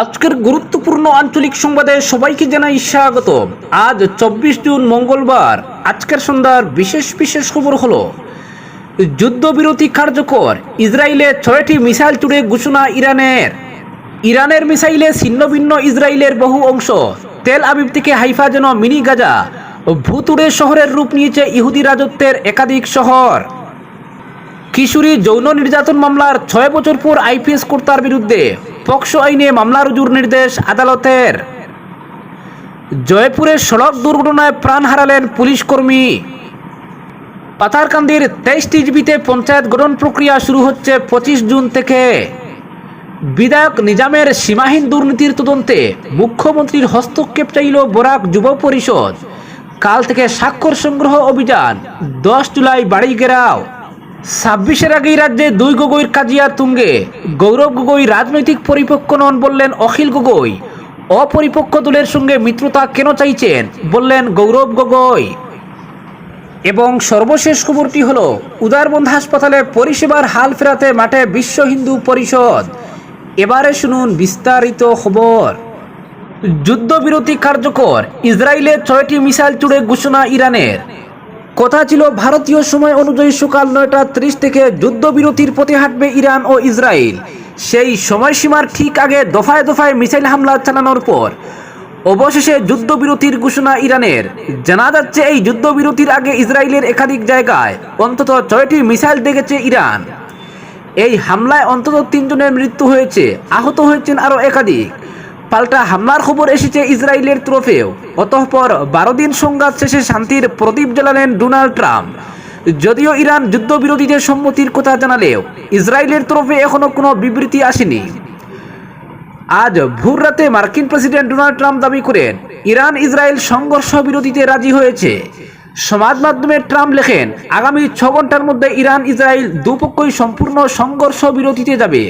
আজকের গুরুত্বপূর্ণ আঞ্চলিক সংবাদে সবাইকে জানাই স্বাগত আজ চব্বিশ জুন মঙ্গলবার, আজকের সন্ধ্যার বিশেষ বিশেষ খবর হলো, যুদ্ধবিরতি কার্যকর, ইসরায়েলে ছয়টি মিসাইল চুড়ে ঘোষণা ইরানের। ইরানের মিসাইলে ছিন্নভিন্ন ইসরায়েলের বহু অংশ, তেল আবিব থেকে হাইফা যেন মিনি গাজা ভুতুড়ে শহরের রূপ নিয়েছে ইহুদি রাজত্বের একাধিক শহর। কিশোরী যৌন নির্যাতন মামলার ছয় বছর পর আইপিএস কর্তার বিরুদ্ধে পক্সো আইনে মামলা রুজুর নির্দেশ আদালতের। জয়পুরের সড়ক দুর্ঘটনায় প্রাণ হারালেন পুলিশ কর্মী। পাথারকান্দির তেইশটি জিবিতে পঞ্চায়েত গঠন প্রক্রিয়া শুরু হচ্ছে পঁচিশ জুন থেকে। বিধায়ক নিজামের সীমাহীন দুর্নীতির তদন্তে মুখ্যমন্ত্রীর হস্তক্ষেপ চাইল বরাক যুব পরিষদ। কাল থেকে স্বাক্ষর সংগ্রহ অভিযান দশ জুলাই বাড়ি গেরাও ছাব্বিশের আগেই রাজ্যে দুই গগৈর কাজিয়া তুঙ্গে। গৌরব গগৈ রাজনৈতিক পরিপক্ক নন বললেন অখিল গগৈ। অপরিপক্ক দলের সঙ্গে মিত্রতা কেন চাইছেন বললেন গৌরব গগৈ। এবং সর্বশেষ খবরটি হল উদারবন্ধ হাসপাতালে পরিষেবার হাল ফেরাতে মাঠে বিশ্ব হিন্দু পরিষদ। এবারে শুনুন বিস্তারিত খবর। যুদ্ধবিরতি কার্যকর, ইসরায়েলে ছয়টি মিসাইল চুড়ে ঘোষণা ইরানের। কথা ছিল ভারতীয় সময় অনুযায়ী সকাল নয়টা ত্রিশ থেকে যুদ্ধবিরতির পথে হাঁটবে ইরান ও ইসরায়েল। সেই সময়সীমার ঠিক আগে দফায় দফায় মিসাইল হামলা চালানোর পর অবশেষে যুদ্ধবিরতির ঘোষণা ইরানের। জানা যাচ্ছে এই যুদ্ধবিরতির আগে ইসরায়েলের একাধিক জায়গায় অন্তত ছয়টি মিসাইল দেখেছে ইরান। এই হামলায় অন্তত তিনজনের মৃত্যু হয়েছে, আহত হয়েছেন আরও একাধিক। পাল্টা হামলার খবর এসেছে ইসরায়েলের তরফেও। অতঃপর বারো দিন সংঘাত শেষে শান্তির প্রদীপ জ্বালালেন ডোনাল্ড ট্রাম্প। যদিও ইরান যুদ্ধবিরোধীদের সম্মতির কথা জানালেও, ইসরায়েলের তরফে এখনও কোনো বিবৃতি আসেনি। আজ ভোর রাতে মার্কিন প্রেসিডেন্ট ডোনাল্ড ট্রাম্প দাবি করেন, ইরান ইসরায়েল সংঘর্ষ বিরোধীতে রাজি হয়েছে। সমাজ মাধ্যমে ট্রাম্প লেখেন, আগামী ছ ঘণ্টার মধ্যে ইরান ইসরায়েল দুপক্ষই সম্পূর্ণ সংঘর্ষ বিরতিতে যাবে।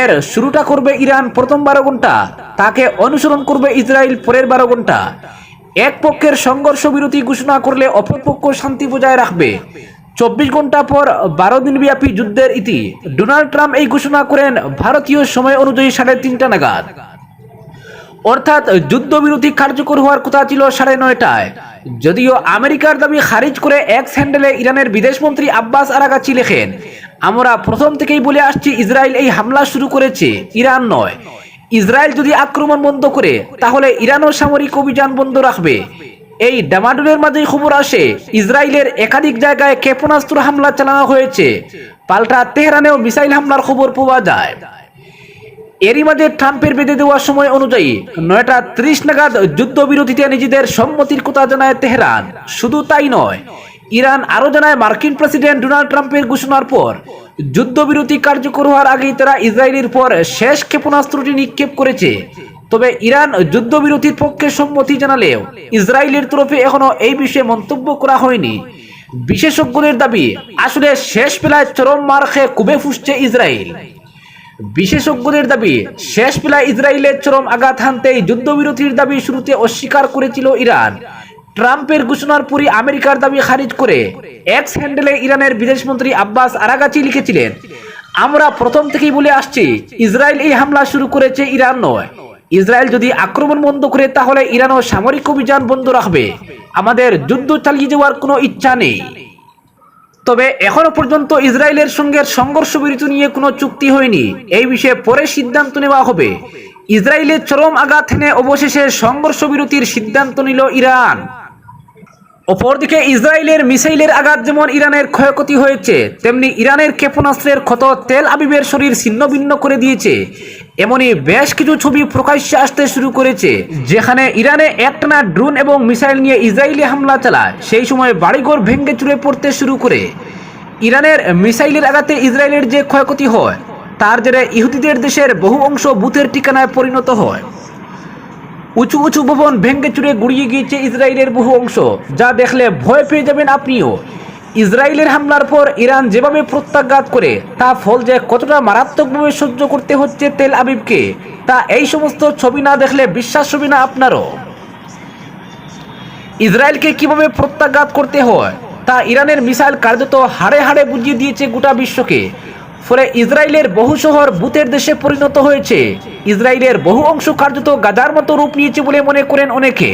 এর শুরুটা করবে ইরান প্রথম বারো ঘণ্টা, তাকে অনুসরণ করবে ইসরায়েল পরের বারো ঘণ্টা। এক পক্ষের সংঘর্ষ বিরতি ঘোষণা করলে অপর পক্ষ শান্তি বজায় রাখবে। চব্বিশ ঘণ্টা পর বারো দিনব্যাপী যুদ্ধের ইতি। ডোনাল্ড ট্রাম্প এই ঘোষণা করেন, ভারতীয় সময় অনুযায়ী সাড়ে তিনটা নাগাদ। অর্থাৎ যুদ্ধবিরতি কার্যকর হওয়ার কথা ছিল সাড়ে নয়টায়। যদিও আমেরিকার দাবি খারিজ করে এক স্যান্ডেলে ইরানের বিদেশমন্ত্রী আব্বাস আরাগাচি লেখেন আমরা প্রথম থেকেই বলে আসছি, ইসরায়েল এই হামলা শুরু করেছে। ইরান নয়। ইসরায়েল যদি আক্রমণ বন্ধ করে, তাহলে ইরানও সামরিক অভিযান বন্ধ রাখবে। এই ডামাডুলের মাঝেই খবর আসে, ইসরায়েলের একাধিক জায়গায় ক্ষেপণাস্ত্র হামলা চালানো হয়েছে। পাল্টা তেহরানেও মিসাইল হামলার খবর পাওয়া যায়। এরই মাঝে ট্রাম্পের বেঁধে দেওয়ার সময় অনুযায়ী নয়টা ত্রিশ নাগাদ যুদ্ধবিরতিতে নিজেদের সম্মতির কথা জানায় তেহরান। শুধু তাই নয় ইরান আরও জানায় মার্কিন প্রেসিডেন্ট ডোনাল্ড ট্রাম্পের ঘোষণার পর, যুদ্ধবিরতি কার্যকর হওয়ার আগেই তারা ইসরায়েলের পর শেষ ক্ষেপণাস্ত্রটি নিক্ষেপ করেছে। তবে ইরান যুদ্ধবিরতির পক্ষে সম্মতি জানালেও ইসরায়েলের তরফে এখনও এই বিষয়ে মন্তব্য করা হয়নি। বিশেষজ্ঞদের দাবি, আসলে শেষ বেলায় চরম মার খেয়ে কুবে ফুসছে ইসরায়েল। বিশেষজ্ঞদের দাবি, শেষ বেলায় ইসরায়েলের চরম আঘাত হানতেই যুদ্ধবিরতির দাবি শুরুতে অস্বীকার করেছিল ইরান। ট্রাম্পের ঘোষণার পরই আমেরিকার দাবি খারিজ করে। এক্স হ্যান্ডেলে ইরানের বিদেশমন্ত্রী আব্বাস আরাগাচি লিখেছিলেন, আমরা প্রথম থেকেই বলে আসছি, ইসরায়েল এই হামলা শুরু করেছে ইরান নয়। ইসরায়েল যদি আক্রমণ বন্ধ করে, তাহলে ইরানও সামরিক অভিযান বন্ধ রাখবে। আমাদের যুদ্ধ চালিয়ে যাওয়ার কোনো ইচ্ছা নেই। তবে এখনও পর্যন্ত ইসরায়েলের সঙ্গে সংঘর্ষ বিরতি নিয়ে কোনো চুক্তি হয়নি। এই বিষয়ে পরে সিদ্ধান্ত নেওয়া হবে। ইসরায়েলের চরম আঘাত হেনে অবশেষে সংঘর্ষ বিরতির সিদ্ধান্ত নিল ইরান। অপরদিকে ইসরায়েলের মিসাইলের আঘাত যেমন ইরানের ক্ষয়ক্ষতি হয়েছে, তেমনি ইরানের ক্ষেপণাস্ত্রের ক্ষত তেল আবিবের শরীর ছিন্ন ভিন্ন করে দিয়েছে। এমনই বেশ কিছু ছবি প্রকাশ্যে আসতে শুরু করেছে, যেখানে ইরানে একটানা ড্রোন এবং মিসাইল নিয়ে ইসরায়েলি হামলা চালায়। সেই সময় বাড়িঘর ভেঙে চুরে পড়তে শুরু করে। ইরানের মিসাইলের আঘাতে ইসরায়েলের যে ক্ষয়ক্ষতি হয়, তার জেরে ইহুদিদের দেশের বহু অংশ বুথের ঠিকানায় পরিণত হয়। উঁচু উঁচু ভবন ভেঙ্গে চুরে গুড়িয়ে গিয়েছে ইসরায়েলের বহু অংশ। যা দেখলে ভয় পেয়ে যাবেন আপনিও। ইসরায়েলের হামলার পর ইরান যেভাবে প্রত্যাঘাত করে, তা ফল যে কতটা মারাত্মকভাবে সহ্য করতে হচ্ছে তেল আবিবকে, তা এই সমস্ত ছবি না দেখলে বিশ্বাস হবে না আপনারও। ইসরায়েলকে কীভাবে প্রত্যাঘাত করতে হয়, তা ইরানের মিসাইল কার্যত হাড়ে হাড়ে বুঝিয়ে দিয়েছে গোটা বিশ্বকে। ফলে ইসরায়েলের বহু শহর বুথের দেশে পরিণত হয়েছে। ইসরায়েলের বহু অংশ কার্যত গাদার মতো রূপ নিয়েছে বলে মনে করেন অনেকে।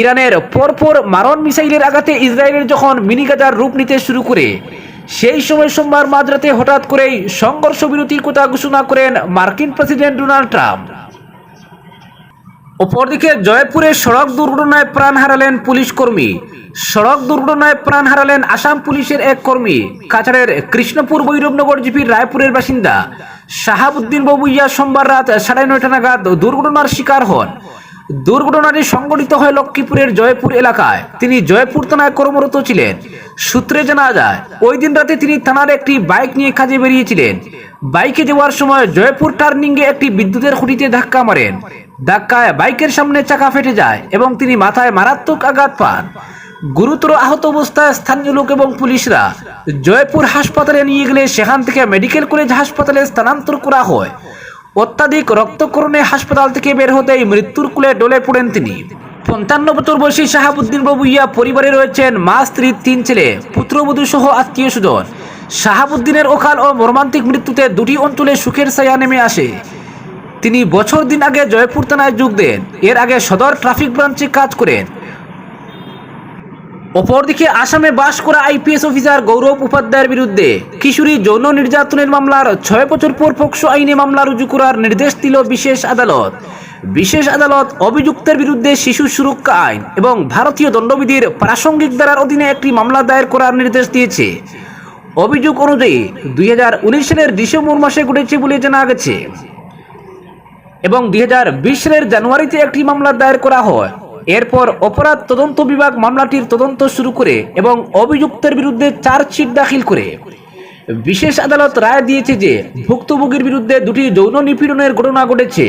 ইরানের পরপর মারণ মিসাইলের আঘাতে ইসরায়েলের যখন মিনি গাজার রূপ নিতে শুরু করে, সেই সময় সোমবার মাঝরাতে হঠাৎ করেই সংঘর্ষ বিরতির কথা ঘোষণা করেন মার্কিন প্রেসিডেন্ট ডোনাল্ড ট্রাম্প। অপরদিকে জয়পুরে সড়ক দুর্ঘটনায় প্রাণ হারালেন পুলিশ কর্মী। সড়ক দুর্ঘটনায় প্রাণ হারালেন আসাম পুলিশের এক কর্মী। কাছাড়ের কৃষ্ণপুর বৈরবনগর জিপির রায়পুরের বাসিন্দা শাহাবুদ্দিন বাবুইয়া সোমবার রাত সাড়ে নয়টা নাগাদ দুর্ঘটনার শিকার হন। দুর্ঘটনাটি সংঘটিত হয় লক্ষ্মীপুরের জয়পুর এলাকায়। তিনি জয়পুর থানায় কর্মরত ছিলেন। সূত্রে জানা যায়, ওই দিন রাতে তিনি থানার একটি বাইক নিয়ে কাজে বেরিয়েছিলেন। বাইকে যাওয়ার সময় জয়পুর টার্নিংয়ে একটি বিদ্যুতের খুঁটিতে ধাক্কা মারেন। ধাক্কায় বাইকের সামনে চাকা ফেটে যায় এবং তিনি মাথায় মারাত্মক আঘাত পান। গুরুতর আহত অবস্থায় স্থানীয় লোক এবং পুলিশরা জয়পুর হাসপাতালে নিয়ে গেলে সেখান থেকে মেডিকেল কলেজ হাসপাতালে স্থানান্তর করা হয়। অত্যাধিক রক্তকরণে হাসপাতাল থেকে বের হতেই মৃত্যুর কুলে ডলে পড়েন তিনি। পঞ্চান্ন বছর বয়সী শাহাবুদ্দিন বাবুইয়া পরিবারে রয়েছেন মা, স্ত্রী, তিন ছেলে, পুত্রবধূ সহ আত্মীয় স্বজন শাহাবুদ্দিনের অকাল ও মর্মান্তিক মৃত্যুতে দুটি অঞ্চলে সুখের ছায়া নেমে আসে। তিনি বছর দিন আগে জয়পুর থানায় যোগ দেন। এর আগে সদর ট্রাফিক ব্রাঞ্চে কাজ করেন। অপরদিকে আসামে বাস করা আইপিএস অফিসার গৌরব উপাধ্যায়ের বিরুদ্ধে কিশোরী যৌন নির্যাতনের মামলার ছয় বছর পর পক্সো আইনে মামলা রুজু করার নির্দেশ দিল বিশেষ আদালত। বিশেষ আদালত অভিযুক্তের বিরুদ্ধে শিশু সুরক্ষা আইন এবং ভারতীয় দণ্ডবিধির প্রাসঙ্গিক ধারার অধীনে একটি মামলা দায়ের করার নির্দেশ দিয়েছে। অভিযোগ অনুযায়ী দুই হাজার উনিশ সালের ডিসেম্বর মাসে ঘটেছে বলে জানা গেছে। এবং দুই হাজার সালের জানুয়ারিতে একটি মামলা দায়ের করা হয়। এরপর অপরাধ তদন্ত বিভাগ মামলাটির তদন্ত শুরু করে এবং অভিযুক্তের বিরুদ্ধে চার্জশিট দাখিল করে। বিশেষ আদালত রায় দিয়েছে যে, ভুক্তভোগীর বিরুদ্ধে দুটি যৌন নিপীড়নের ঘটনা ঘটেছে।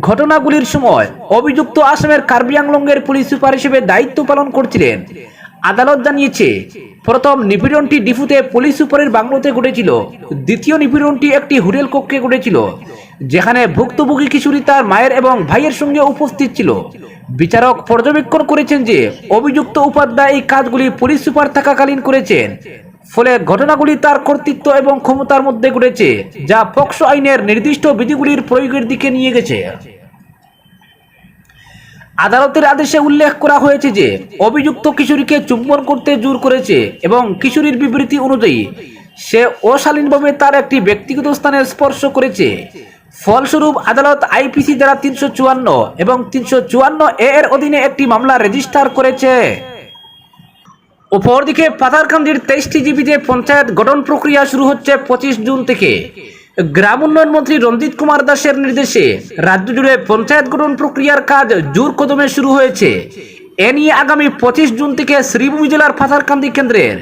ঘটনাগুলির সময় অভিযুক্ত আসামের কার্বি আংলংয়ের পুলিশ সুপার হিসেবে দায়িত্ব পালন করছিলেন। আদালত জানিয়েছে, প্রথম নিপীড়নটি ডিফুতে পুলিশ সুপারের বাংলোতে ঘটেছিল, দ্বিতীয় নিপীড়নটি একটি হোটেল কক্ষে ঘটেছিল, যেখানে ভুক্তভোগী কিশোরী তার মায়ের এবং ভাইয়ের সঙ্গে উপস্থিত ছিল। বিচারক পর্যবেক্ষণ করেছেন যে, অভিযুক্ত উপাধ্যায় এই কাজগুলি পুলিশ সুপার থাকাকালীন করেছেন, ফলে ঘটনাগুলি তার কর্তৃত্ব এবং ক্ষমতার মধ্যে ঘটেছে, যা পক্সো আইনের নির্দিষ্ট বিধিগুলির প্রয়োগের দিকে নিয়ে গেছে। আদালতের আদেশে উল্লেখ করা হয়েছে যে, অভিযুক্ত কিশোরীকে চুম্বন করতে জোর করেছে এবং কিশোরীর বিবৃতি অনুযায়ী, সে অশালীনভাবে তার একটি ব্যক্তিগত স্থানে স্পর্শ করেছে। ফলস্বরূপ, আদালত আইপিসি দ্বারা তিনশো চুয়ান্ন এবং তিনশো চুয়ান্ন এর অধীনে একটি মামলা রেজিস্টার করেছে। অপরদিকে, পাথারকান্দির তেইশটি জিবিতে পঞ্চায়েত গঠন প্রক্রিয়া শুরু হচ্ছে পঁচিশ জুন থেকে। গ্রাম উন্নয়ন মন্ত্রী রঞ্জিত কুমার দাসের নির্দেশে রাজ্য জুড়ে পঞ্চায়েত গঠন প্রক্রিয়ার কাজ জোর কদমে শুরু হয়েছে। এ নিয়ে আগামী পঁচিশ জুন থেকে শ্রীভূমি জেলার পাথারকান্দি কেন্দ্রের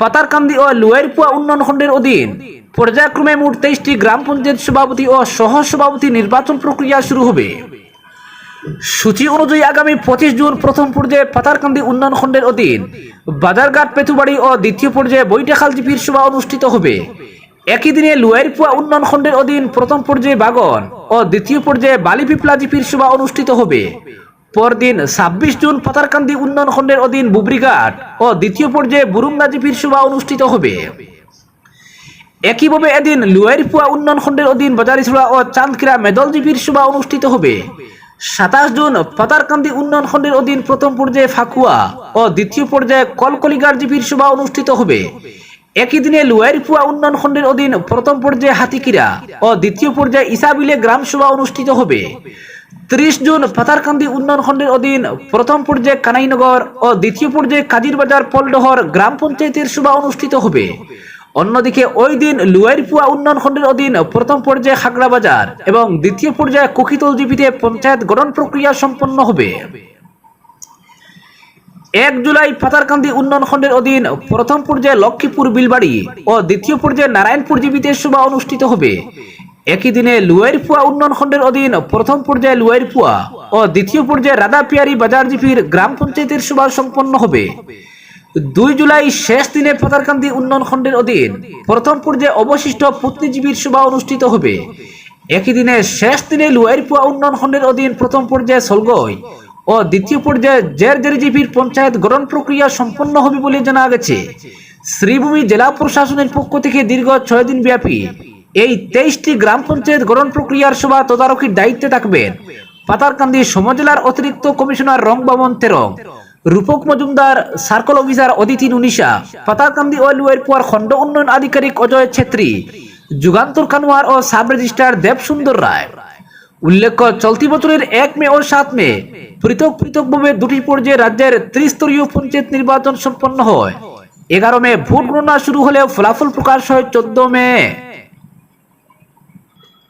পাতারকান্দি ও লুয়ারপুয়া উন্নয়ন খণ্ডের অধীন পর্যায়ক্রমে মোট তেইশটি গ্রাম পঞ্চায়েত সভাপতি ও সহ সভাপতি নির্বাচন প্রক্রিয়া শুরু হবে। সূচি অনুযায়ী আগামী পঁচিশ জুন প্রথম পর্যায়ে পাতারকান্দি উন্নয়ন খণ্ডের অধীন বাজারঘাট, পেতুবাড়ি ও দ্বিতীয় পর্যায়ে বৈঠাখাল জিপির সভা অনুষ্ঠিত হবে। একই দিনে লুয়ারপুয়া উন্নয়ন খণ্ডের অধীন প্রথম পর্যায়ে বাগন ও দ্বিতীয় পর্যায়ে বালিপিপলা জিপির সভা অনুষ্ঠিত হবে। পরদিন ছাব্বিশ জুন পাতারকান্দি উন্নয়ন খণ্ডের অধীন বুবরিঘাট ও দ্বিতীয় পর্যায়ে বুরুঙ্গা জিপির সভা অনুষ্ঠিত হবে। একইভাবে এদিন লুয়ারপুয়া উন্নয়ন খণ্ডের অধীন বাজারিছড়া ও চাঁদকিরা মেদল জিপির সভা অনুষ্ঠিত হবে। সাতাশ জুন পাতারকান্দি উন্নয়ন খণ্ডের অধীন প্রথম পর্যায়ে ফাকুয়া ও দ্বিতীয় পর্যায়ে কলকলিগার জিপির সভা অনুষ্ঠিত হবে। একই দিনে লুয়ারপুয়া উন্নয়ন খণ্ডের অধীন প্রথম পর্যায়ে হাতিকিরা ও দ্বিতীয় পর্যায়ে ইসাবিলে গ্রাম সভা অনুষ্ঠিত হবে। ত্রিশ জুন পাতারকান্দি উন্নয়ন খণ্ডের অধীন প্রথম পর্যায়ে কানাইনগর ও দ্বিতীয় পর্যায়ে কাজিরবাজার পলডহর গ্রাম পঞ্চায়েতের সভা অনুষ্ঠিত হবে। অন্যদিকে ওই দিন লুয়ারপুয়া উন্নয়ন খণ্ডের অধীন প্রথম পর্যায়ে খাগড়া বাজার এবং দ্বিতীয় পর্যায়ে কুকিতল জিপিতে পঞ্চায়েত গঠন প্রক্রিয়া সম্পন্ন হবে। এক জুলাই পাতারকান্দি উন্নয়ন খণ্ডের অধীন প্রথম পর্যায়ে লক্ষ্মীপুর বিলবাড়ি ও দ্বিতীয় পর্যায়ে নারায়ণপুর জীবিতে সভা অনুষ্ঠিত হবে। একই দিনে লুয়ারপুয়া উন্নয়ন খণ্ডের অধীন প্রথম পর্যায়ে লুয়ারপুয়া ও দ্বিতীয় পর্যায়ে রাধাপিয়ারি বাজার জিপির গ্রাম পঞ্চায়েতের সভা সম্পন্ন হবে। দুই জুলাই শেষ দিনে পাতারকান্দি উন্নয়ন খণ্ডের অধীন প্রথম পর্যায়ে অবশিষ্ট পুতনিজীবীর সভা অনুষ্ঠিত হবে। একই দিনে শেষ দিনে লুয়ারপুয়া উন্নয়ন খণ্ডের অধীন প্রথম পর্যায়ে সলগই ও দ্বিতীয় পর্যায়ে জের জেরিজিপির পঞ্চায়েত গঠন প্রক্রিয়া সম্পন্ন হবে বলে জানা গেছে। শ্রীভূমি জেলা প্রশাসনের পক্ষ থেকে দীর্ঘ ছয় দিন ব্যাপী এই তেইশটি গ্রাম পঞ্চায়েত গঠন প্রক্রিয়ার সভা তদারকির দায়িত্বে থাকবেন পাতারকান্দি সমজেলার অতিরিক্ত কমিশনার রং রংবামন তেরং, রূপক মজুমদার, সার্কল অফিসার অদিতি নুনিশা, পাতারকান্দি ওয়েলওয়ের পর খণ্ড উন্নয়ন আধিকারিক অজয় ছেত্রী, যুগান্তর কানোয়ার ও সাব রেজিস্ট্রার দেবসুন্দর রায়। উল্লেখ্য, চলতি বছরের এক মে ও সাত মে পৃথক পৃথকভাবে দুটি পর্যায়ে রাজ্যের ত্রিস্তরীয় পঞ্চায়েত নির্বাচন সম্পন্ন হয়। এগারো মে ভোট গণনা শুরু হলেও ফলাফল প্রকাশ হয় চোদ্দ মে।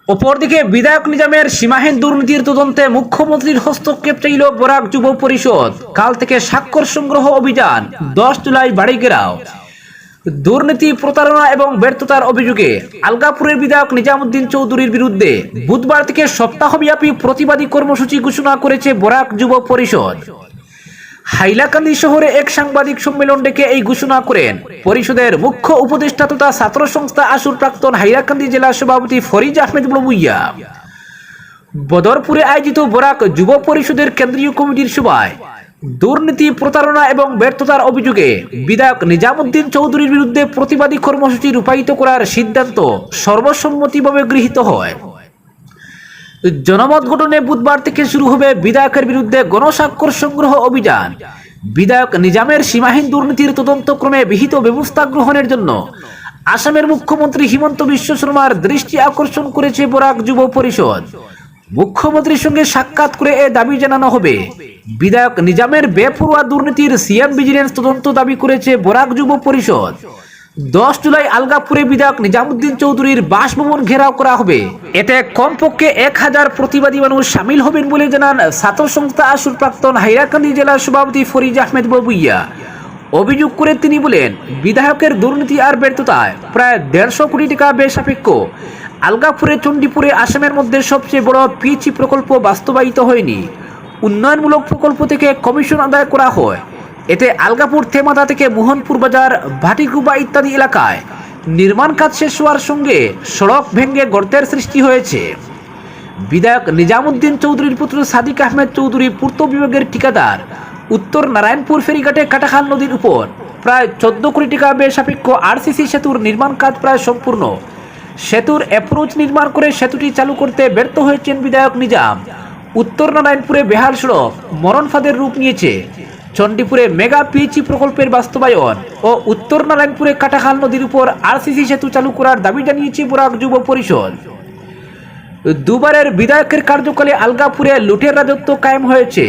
অপরদিকে বিধায়ক নিজামের সীমাহীন দুর্নীতির তদন্তে মুখ্যমন্ত্রীর হস্তক্ষেপ চাইল বরাক যুব পরিষদ। কাল থেকে স্বাক্ষর সংগ্রহ অভিযান, দশ জুলাই বাড়ি ঘেরাও। দুর্নীতি, প্রতারণা এবং ব্যর্থতার অভিযোগে আলগাপুরের বিধায়ক নিজামুদ্দিন চৌধুরীর বিরুদ্ধে বুধবার থেকে সপ্তাহব্যাপী প্রতিবাদী কর্মসূচি ঘোষণা করেছে বরাক যুব পরিষদ। হাইলাকান্দি শহরে এক সাংবাদিক সম্মেলন ডেকে এই ঘোষণা করেন। পরিষদের মুখ্য উপদেষ্টা তথা ছাত্র সংস্থা আসুর প্রাক্তন হাইলাকান্দি জেলা সভাপতি ফরিজ আহমেদ বড়বুইয়া বদরপুরে আয়োজিত বরাক যুব পরিষদের কেন্দ্রীয় কমিটির সভায় দুর্নীতি, প্রতারণা এবং ব্যর্থতার অভিযোগে বিধায়ক নিজামুদ্দিন চৌধুরীর বিরুদ্ধে প্রতিবাদী কর্মসূচি রূপায়িত করার সিদ্ধান্ত সর্বসম্মতিভাবে গৃহীত হয়। জনমত গঠনে বুধবার থেকে শুরু হবে বিধায়কের বিরুদ্ধে গণস্বাক্ষর সংগ্রহ অভিযান। বিধায়ক নিজামের সীমাহীন দুর্নীতির তদন্তক্রমে বিহিত ব্যবস্থা গ্রহণের জন্য আসামের মুখ্যমন্ত্রী হিমন্ত বিশ্ব শর্মার দৃষ্টি আকর্ষণ করেছে বরাক যুব পরিষদ। মুখ্যমন্ত্রীর সঙ্গে সাক্ষাৎ করে এ দাবি জানানো হবে। বিধায়ক নিজামের বেপরোয়া দুর্নীতির সিএম ভিজিলেন্স তদন্ত দাবি করেছে বরাক যুব পরিষদ। দশ জুলাই আলগাপুরে বিধায়ক নিজামুদ্দিন চৌধুরীর বাসভবন ঘেরাও করা হবে। এতে কমপক্ষে এক হাজার প্রতিবাদী মানুষ সামিল হবেন বলে জানান ছাত্র সংস্থা আসুর প্রাক্তন হাইরাকান্দি জেলার সভাপতি ফরিজ আহমেদ বাবুইয়া। অভিযোগ করে তিনি বলেন, বিধায়কের দুর্নীতি আর ব্যর্থতায় প্রায় দেড়শো কোটি টাকা বেসাপেক্ষ। আলগাপুরে চণ্ডীপুরে, আসামের মধ্যে সবচেয়ে বড় পিএইচি প্রকল্প বাস্তবায়িত হয়নি। উন্নয়নমূলক প্রকল্প থেকে কমিশন আদায় করা হয়। এতে আলগাপুর, থেমাদা থেকে মোহনপুর বাজার ভাটিকুবা ইত্যাদি এলাকায় নির্মাণ কাজ শেষ হওয়ার সঙ্গে সড়ক ভেঙে গর্তের সৃষ্টি হয়েছে। বিধায়ক নিজামুদ্দিন চৌধুরীর পুত্র সাদিক আহমেদ চৌধুরী পূর্ত বিভাগের ঠিকাদার উত্তর নারায়ণপুর ফেরিঘাটে কাটাখাল নদীর উপর। প্রায় চোদ্দ কোটি টাকা ব্যয় সাপেক্ষ আরসিসি সেতুর নির্মাণ কাজ প্রায় সম্পূর্ণ। সেতুর অ্যাপ্রোচ নির্মাণ করে সেতুটি চালু করতে ব্যর্থ হয়েছেন বিধায়ক নিজাম। উত্তর নারায়ণপুরে বেহাল সড়ক, মরণ ফাঁদের রূপ নিয়েছে। চণ্ডীপুরে মেগা পিএইচি প্রকল্পের বাস্তবায়ন ও উত্তর নারায়ণপুরে কাটাখাল নদীর উপর আরসিসি সেতু চালু করার দাবি জানিয়েছে বরাক যুব পরিষদ। দুবারের বিধায়কের কার্যকালে আলগাপুরে লুটের রাজত্ব কায়েম হয়েছে।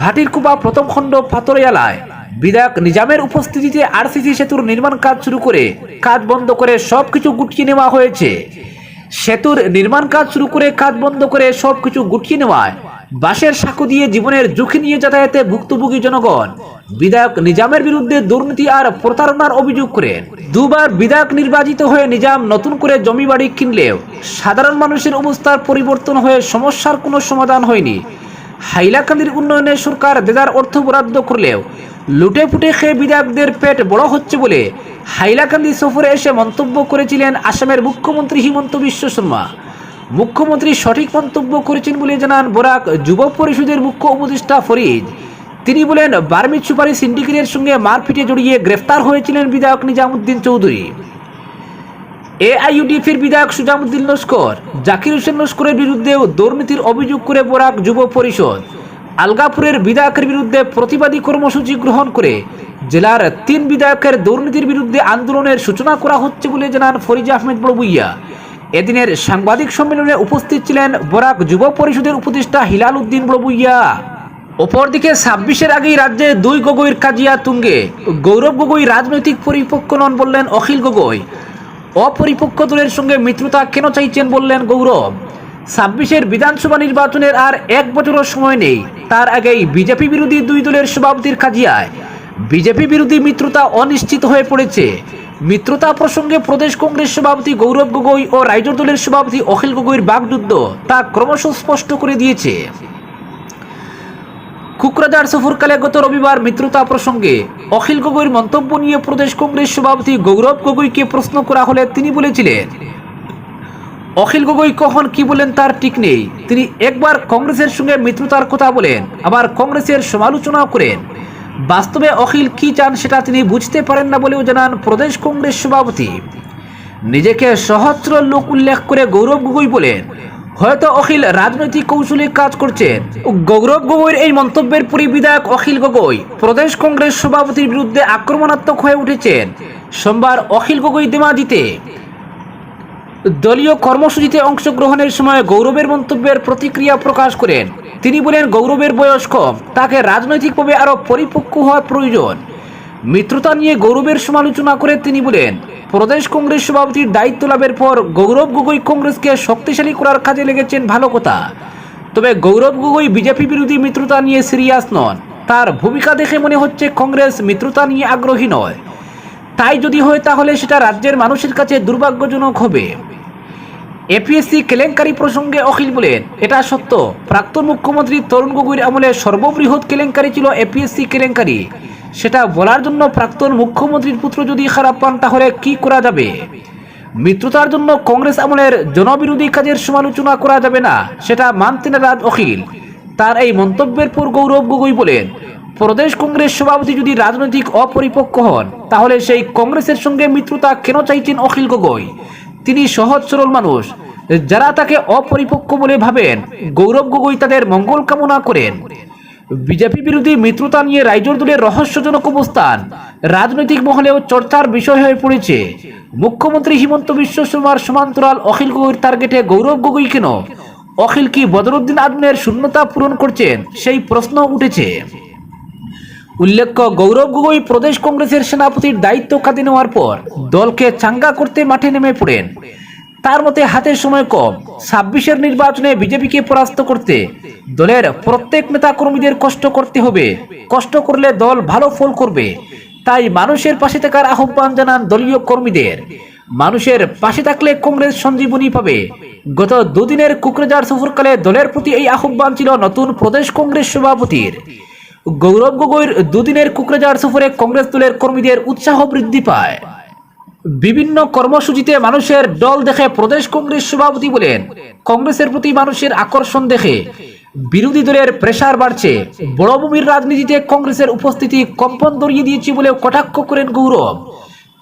ভাটিরকুবা প্রথম খণ্ড পাতরিয়ালায় বিধায়ক নিজামের উপস্থিতিতে আরসিসি সেতুর নির্মাণ কাজ শুরু করে কাজ বন্ধ করে সবকিছু গুটিয়ে নেওয়া হয়েছে। সেতুর নির্মাণ কাজ শুরু করে কাজ বন্ধ করে সবকিছু গুটিয়ে নেওয়ায় বাসের সাঁকো দিয়ে জীবনের ঝুঁকি নিয়ে যাতায়াতে ভুক্তভোগী জনগণ। বিধায়ক নিজামের বিরুদ্ধে দুর্নীতি আর প্রতারণার অভিযোগ করেন। দুবার বিধায়ক নির্বাচিত হয়ে নিজাম নতুন করে জমি বাড়ি কিনলেও সাধারণ মানুষের অবস্থার পরিবর্তন হয়ে সমস্যার কোনো সমাধান হয়নি। হাইলাকান্দির উন্নয়নে সরকার দেদার অর্থ বরাদ্দ করলেও লুটে ফুটে খেয়ে বিধায়কদের পেট বড় হচ্ছে বলে হাইলাকান্দি সফরে এসে মন্তব্য করেছিলেন আসামের মুখ্যমন্ত্রী হিমন্ত বিশ্ব শর্মা। মুখ্যমন্ত্রী সঠিক মন্তব্য করেছেন বলে জানান বরাক যুব পরিষদের মুখ্য উপদেষ্টা ফরিদ। তিনি বলেন বার্মিজ সুপারি সিন্ডিকেটের সঙ্গে মারপিটে জড়িয়ে গ্রেফতার হয়েছিলেন বিধায়ক নিজামুদ্দিন চৌধুরী। এআইইউডিএফের বিধায়ক সুজামুদ্দিন লস্কর, জাকির হোসেন লস্করের বিরুদ্ধেও দুর্নীতির অভিযোগ করে বরাক যুব পরিষদ। আলগাপুরের বিধায়কের বিরুদ্ধে প্রতিবাদী কর্মসূচি গ্রহণ করে জেলার তিন বিধায়কের দুর্নীতির বিরুদ্ধে আন্দোলনের সূচনা করা হচ্ছে বলে জানান ফরিজ আহমেদ বড়বুইয়া। এদিনের সাংবাদিক সম্মেলনে উপস্থিত ছিলেন বরাক যুব পরিষদের উপদেষ্টা হিলাল উদ্দিন বড়বুইয়া। অপরদিকে ছাব্বিশের আগেই রাজ্যে দুই গগৈর কাজিয়া তুঙ্গে। গৌরব গগৈ রাজনৈতিক পরিপক্ক নন বললেন অখিল গগৈ। অপরিপক্ক দলের সঙ্গে মিত্রতা কেন চাইছেন বললেন গৌরব। ছাব্বিশের বিধানসভা নির্বাচনের আর এক বছরও সময় নেই। তার আগেই বিজেপি বিরোধী দুই দলের সভাপতির খাজিয়ায় বিজেপি বিরোধী মিত্রতা অনিশ্চিত হয়ে পড়েছে। মিত্রতা প্রসঙ্গে প্রদেশ কংগ্রেস সভাপতি গৌরব গগৈ ও রাইজর দলের সভাপতি অখিল গগৈর বাগযুদ্ধ তা ক্রমশ স্পষ্ট করে দিয়েছে। কুকরাজার সফরকালে গত রবিবার মিত্রতা প্রসঙ্গে অখিল গগৈর মন্তব্য নিয়ে প্রদেশ কংগ্রেস সভাপতি গৌরব গগৈকে প্রশ্ন করা হলে তিনি বলেছিলেন অখিল গগৈ কখন কি বলেন তার ঠিক নেই। তিনি একবার কংগ্রেসের সঙ্গে মিত্রতার কথা বলেন, আবার কংগ্রেসের সমালোচনাও করেন। বাস্তবে অখিল কি চান সেটা তিনি বুঝতে পারেন না বলেও জানান প্রদেশ কংগ্রেস সভাপতি। নিজেকে সহস্র লোক উল্লেখ করে গৌরব গগৈ বলেন, হয়তো অখিল রাজনৈতিক কৌশলে কাজ করছেন। গৌরব গগৈর এই মন্তব্যের পরি বিধায়ক অখিল গগৈ প্রদেশ কংগ্রেস সভাপতির বিরুদ্ধে আক্রমণাত্মক হয়ে উঠেছেন। সোমবার অখিল গগৈ দেমাজিতে দলীয় কর্মসূচিতে অংশগ্রহণের সময় গৌরবের মন্তব্যের প্রতিক্রিয়া প্রকাশ করেন। তিনি বলেন, গৌরবের বয়স কম, তাকে রাজনৈতিকভাবে আরও পরিপক্ক হওয়া প্রয়োজন। মিত্রতা নিয়ে গৌরবের সমালোচনা করে তিনি বলেন, প্রদেশ কংগ্রেস সভাপতির দায়িত্ব লাভের পর গৌরব গগৈ কংগ্রেসকে শক্তিশালী করার কাজে লেগেছেন ভালো কথা। তবে গৌরব গগৈ বিজেপি বিরোধী মিত্রতা নিয়ে সিরিয়াস নন। তার ভূমিকা দেখে মনে হচ্ছে কংগ্রেস মিত্রতা নিয়ে আগ্রহী নয়। তাই যদি হয় তাহলে সেটা রাজ্যের মানুষের কাছে দুর্ভাগ্যজনক হবে। এপিএসসি কেলেঙ্কারি প্রসঙ্গে অখিল বলেন, এটা সত্য। প্রাক্তন মুখ্যমন্ত্রী তরুণ গগৈর আমলে সর্ববৃহৎ কেলেঙ্কারি ছিল এপিএসসি কেলেঙ্কারি। সেটা বলার জন্য প্রাক্তন মুখ্যমন্ত্রীর পুত্র যদি খারাপ পান, তাহলে কি করা যাবে? মিত্রতার জন্য কংগ্রেস আমলের জনবিরোধী কাজের সমালোচনা করা যাবে না, সেটা মানতে নারাজ অখিল। তার এই মন্তব্যের পর গৌরব গগৈ বলেন প্রদেশ কংগ্রেস সভাপতি যদি রাজনৈতিক অপরিপক্ক হন, তাহলে সেই কংগ্রেসের সঙ্গে মিত্রতা কেন চাইছেন অখিল গগৈ? তিনি সহজ সরল মানুষ। যারা তাকে অপরিপক্ক বলে ভাবেন, গৌরব গগৈ তাদের মঙ্গল কামনা করেন। বিজেপি বিরোধী মিত্রতা নিয়ে রাইজোর দলের রহস্যজনক অবস্থান, রাজনৈতিক মহলেও চর্চার বিষয় হয়ে পড়েছে। মুখ্যমন্ত্রী হিমন্ত বিশ্ব শর্মার সমান্তরাল অখিল গগৈর টার্গেটে গৌরব গগৈ কেন? অখিল কি বদরুদ্দিন আদমের শূন্যতা পূরণ করছেন? সেই প্রশ্ন উঠেছে। উল্লেখ্য, গৌরব গগৈ প্রদেশ কংগ্রেসের সেনাপতির দায়িত্ব কাঁদে নেওয়ার পর দলকে চাঙ্গা করতে মাঠে নেমে পড়েন। তার মতে হাতের সময় কম। ছাব্বিশের নির্বাচনে বিজেপিকে পরাস্ত করতে দলের প্রত্যেক নেতা কর্মীদের কষ্ট করতে হবে। কষ্ট করলে দল ভালো ফল করবে। তাই মানুষের পাশে থাকার আহ্বান জানান দলীয় কর্মীদের। মানুষের পাশে থাকলে কংগ্রেস সঞ্জীবনী পাবে। গত দুদিনের কুকরেজার সফরকালে দলের প্রতি এই আহ্বান ছিল নতুন প্রদেশ কংগ্রেস সভাপতির। গৌরব গগৈর দুদিনের কুকরেজার সফরে কংগ্রেস দলের কর্মীদের উৎসাহ বৃদ্ধি পায়। বিভিন্ন কর্মসূচিতে মানুষের দল দেখে প্রদেশ কংগ্রেস সভাপতি বলেন, কংগ্রেসের প্রতি মানুষের আকর্ষণ দেখে বিরোধী দলের প্রেসার বাড়ছে। বড়ভূমির রাজনীতিতে কংগ্রেসের উপস্থিতি কম্পন দড়িয়ে দিয়েছে বলে কটাক্ষ করেন গৌরব।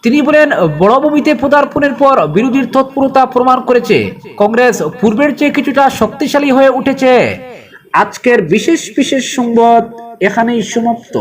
তিনি বলেন, বড়ভূমিতে পদার্পণের পর বিরোধীর তৎপরতা প্রমাণ করেছে। কংগ্রেস পূর্বের চেয়ে কিছুটা শক্তিশালী হয়ে উঠেছে। আজকের বিশেষ বিশেষ সংবাদ এখানেই সমাপ্ত।